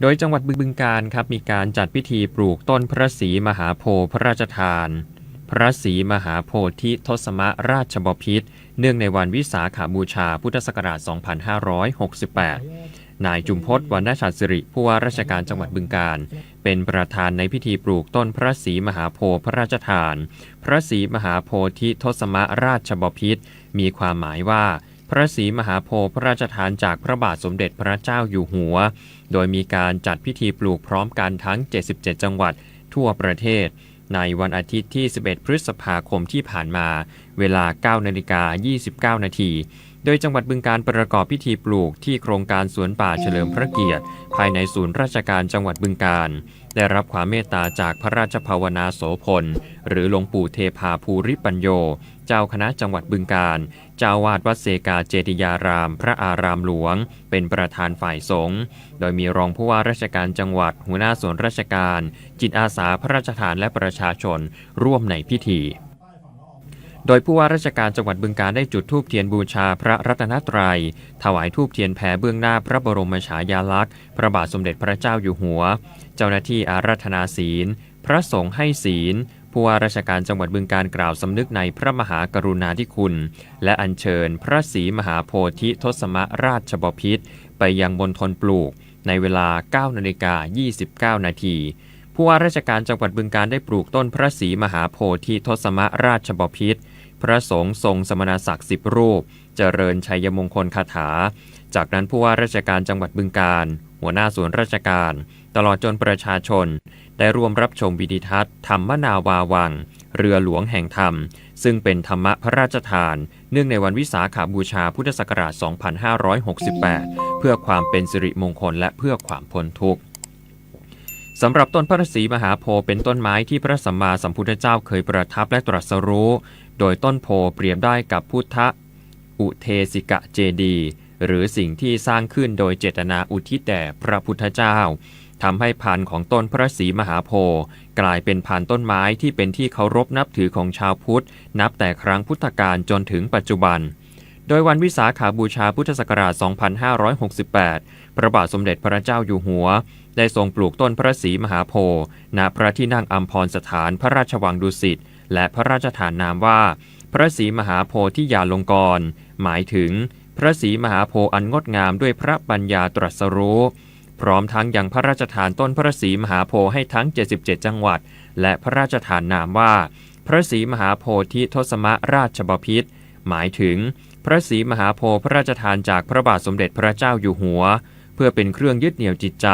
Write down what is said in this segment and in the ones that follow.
โดยจังหวัดบึงกาฬครับมีการจัดพิธีปลูกต้นพระศรีมหาโพธิ์พระราชทาน พระศรีมหาโพธิทศมราชบพิตรเนื่องในวันวิสาขาบูชาพุทธศักราช 2568 นายจุมพศวรรณชาติสิริผู้ว่าราชการจังหวัดบึงกาฬเป็นประธานในพิธีปลูกต้นพระศรีมหาโพธิ์พระราชทาน พระศรีมหาโพธิทศมราชบพิตรมีความหมายว่า พระศรีมหาโพธิ์พระราชทานจากพระบาทสมเด็จพระเจ้าอยู่หัว โดยมีการจัดพิธีปลูกพร้อมกันทั้ง 77 จังหวัดทั่วประเทศ ในวันอาทิตย์ที่ 11 พฤษภาคมที่ผ่านมา เวลา 9 นาฬิกา 29 นาที โดยจังหวัดบึงการประกอบพิธีปลูกที่โครงการสวนป่าเฉลิมพระเกียรติ ภายในศูนย์ราชการจังหวัดบึงการ ได้รับความเมตตาจากพระราชภาวนาโสพล หรือหลวงปู่เทพาภูริปัญโย เจ้าคณะจังหวัดบึงการ เจ้าวาดวัดเซกาเจติยาราม พระอารามหลวง เป็นประธานฝ่ายสงฆ์ โดยมีรองผู้ว่าราชการจังหวัดหัวหน้าส่วนราชการ จิตอาสาพระราชทานและประชาชนร่วมในพิธี โดยผู้ว่าราชการจังหวัดบึงการได้จุดธูปเทียนบูชาพระรัตนตรัย ถวายธูปเทียนแผ่เบื้องหน้าพระบรมฉายาลักษณ์ พระบาทสมเด็จพระเจ้าอยู่หัว เจ้าหน้าที่อาราธนาศีล พระสงฆ์ให้ศีล ผู้ว่าราชการจังหวัดบึงการกล่าวสำนึกในพระมหากรุณาธิคุณ และอัญเชิญพระศรีมหาโพธิทศมราชบพิตรไปยังบนทนปลูกในเวลา 9 นาฬิกา 29 นาที ผู้ว่าราชการจังหวัดบึงการได้ปลูกต้นพระศรีมหาโพธิทศมราชบพิตรพระสงฆ์ทรงสมณศักดิ์สิบรูป เจริญชัยมงคลคาถา จากนั้นผู้ว่าราชการจังหวัดบึงการ หัวหน้าส่วนราชการ ตลอดจนประชาชน ได้ร่วมรับชมวิดีทัศน์ธรรมนาวาวัง เรือหลวงแห่งธรรม ซึ่งเป็นธรรมะพระราชทาน เนื่องในวันวิสาขาบูชาพุทธศักราช 2568 เพื่อความเป็นสิริมงคลและเพื่อความพ้นทุกข์ สำหรับต้นพระศรีมหาโพธิ์เป็นต้นไม้ที่พระสัมมาสัมพุทธเจ้าเคยประทับและตรัสรู้ โดยต้นโพเปรียบได้กับพุทธอุเทสิกะเจดีหรือสิ่งที่สร้างขึ้นโดยเจตนาอุทิศแด่พระพุทธเจ้าทำให้พันธุ์ของต้นพระศรีมหาโพธิ์กลายเป็นพันธุ์ต้นไม้ที่เป็นที่เคารพนับถือของชาวพุทธ นับแต่ครั้งพุทธกาลจนถึงปัจจุบัน โดยวันวิสาขาบูชาพุทธศักราช 2568 พระบาทสมเด็จพระเจ้าอยู่หัว ได้ทรงปลูกต้นพระศรีมหาโพธิ์ณพระที่นั่งอัมพรสถานพระราชวังดุสิต และพระราชฐานนามว่า พระศรีมหาโพธิยาลงกร หมายถึง พระศรีมหาโพธิ์อันงดงามด้วยพระปัญญาตรัสรู้ พร้อมทั้งยังพระราชทานต้นพระศรีมหาโพธิ์ให้ทั้ง 77 จังหวัด และพระราชทานนามว่า พระศรีมหาโพธิทศมราชบพิตรหมายถึง พระศรีมหาโพธิ์พระราชทานจากพระบาทสมเด็จพระเจ้าอยู่หัว เพื่อเป็นเครื่องยึดเหนี่ยวจิตใจ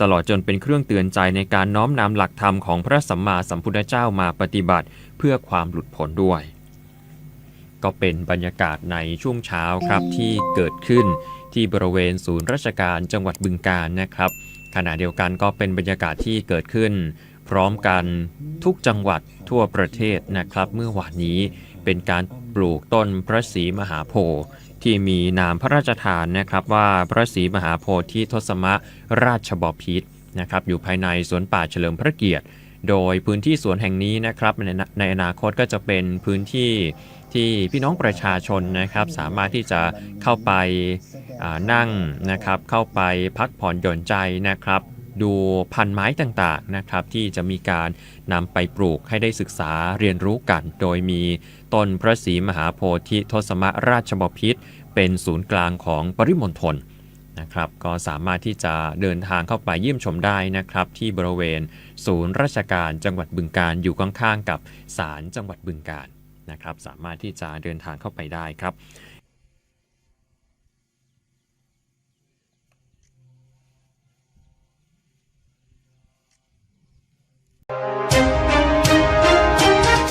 ตลอดจนเป็นเครื่องเตือนใจในการน้อมนำหลักธรรมของพระสัมมาสัมพุทธเจ้ามาปฏิบัติ เพื่อความหลุดพ้นด้วย ก็เป็นบรรยากาศในช่วงเช้าครับที่เกิดขึ้นที่บริเวณศูนย์ราชการจังหวัดบึงกาฬนะครับขณะเดียวกันก็เป็นบรรยากาศที่เกิดขึ้น พร้อมกันทุกจังหวัดทั่วประเทศนะครับ เมื่อวานนี้เป็นการปลูกต้นพระศรีมหาโพธิ์ที่มีนามพระราชทานนะครับว่าพระศรีมหาโพธิทศมราชบพิตรนะครับอยู่ภายในสวนป่าเฉลิมพระเกียรติ โดยพื้นที่สวนแห่งนี้นะครับในในอนาคตก็จะเป็นพื้นที่ที่พี่น้องประชาชนนะครับสามารถที่จะเข้าไปนั่งนะครับเข้าไปพักผ่อนหย่อนใจนะครับ ดูพันไม้ต่างๆนะครับที่จะมีการนำไปปลูกให้ได้ศึกษาเรียนรู้กัน โดยมีต้นพระศรีมหาโพธิทศมราชบพิตรเป็นศูนย์กลางของปริมณฑลนะครับก็สามารถที่จะเดินทางเข้าไปเยี่ยมชมได้นะครับ ที่บริเวณศูนย์ราชการจังหวัดบึงการอยู่ข้างๆกับศาลจังหวัดบึงการนะครับ สามารถที่จะเดินทางเข้าไปได้ครับ